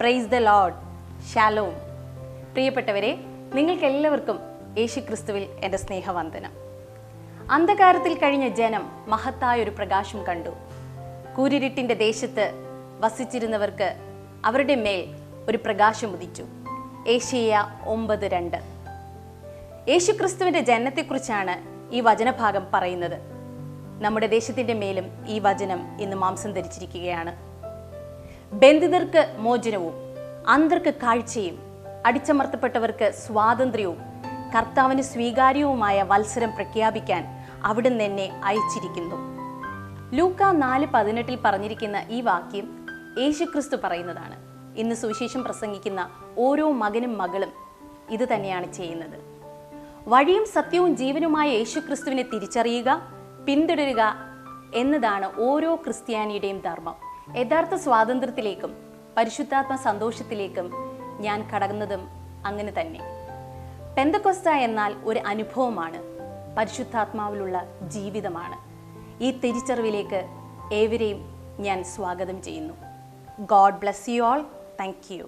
Praise the load Shalom പ്രിയപ്പെട്ടവരെ നിങ്ങൾക്കെല്ലാവർക്കും യേശു ക്രിസ്തുവിൽ എന്റെ സ്നേഹവന്ദനം. അന്ധകാരത്തിൽ കഴിഞ്ഞ ജനം മഹത്തായ ഒരു പ്രകാശം കണ്ടു. കൂരിരുട്ടിന്റെ ദേശത്ത് വസിച്ചിരുന്നവർക്ക് അവരുടെ മേൽ ഒരു പ്രകാശം ഉദിച്ചു. ഏഷ്യ ഒമ്പത് രണ്ട്. യേശു ക്രിസ്തുവിന്റെ ജനനത്തെക്കുറിച്ചാണ് ഈ വചനഭാഗം പറയുന്നത്. നമ്മുടെ ദേശത്തിന്റെ മേലും ഈ വചനം ഇന്ന് മാംസം ധരിച്ചിരിക്കുകയാണ്. ബന്ധിതർക്ക് മോചനവും അന്തർക്ക് കാഴ്ചയും അടിച്ചമർത്തപ്പെട്ടവർക്ക് സ്വാതന്ത്ര്യവും കർത്താവിന് സ്വീകാര്യവുമായ വത്സരം പ്രഖ്യാപിക്കാൻ അവിടുന്ന് എന്നെ അയച്ചിരിക്കുന്നു. ലൂക്ക നാല് പതിനെട്ടിൽ പറഞ്ഞിരിക്കുന്ന ഈ വാക്യം യേശുക്രിസ്തു പറയുന്നതാണ്. ഇന്ന് സുവിശേഷം പ്രസംഗിക്കുന്ന ഓരോ മകനും മകളും ഇത് തന്നെയാണ് ചെയ്യുന്നത്. വഴിയും സത്യവും ജീവനുമായ യേശുക്രിസ്തുവിനെ തിരിച്ചറിയുക പിന്തുടരുക എന്നതാണ് ഓരോ ക്രിസ്ത്യാനിയുടെയും ധർമ്മം. യഥാർത്ഥ സ്വാതന്ത്ര്യത്തിലേക്കും പരിശുദ്ധാത്മ സന്തോഷത്തിലേക്കും ഞാൻ കടന്നതും അങ്ങനെ തന്നെ. പെന്തക്കൊസ്ത എന്നാൽ ഒരു അനുഭവമാണ്. പരിശുദ്ധാത്മാവിലുള്ള ജീവിതമാണ്. ഈ തിരിച്ചറിവിലേക്ക് ഏവരെയും ഞാൻ സ്വാഗതം ചെയ്യുന്നു. God bless you all. Thank you.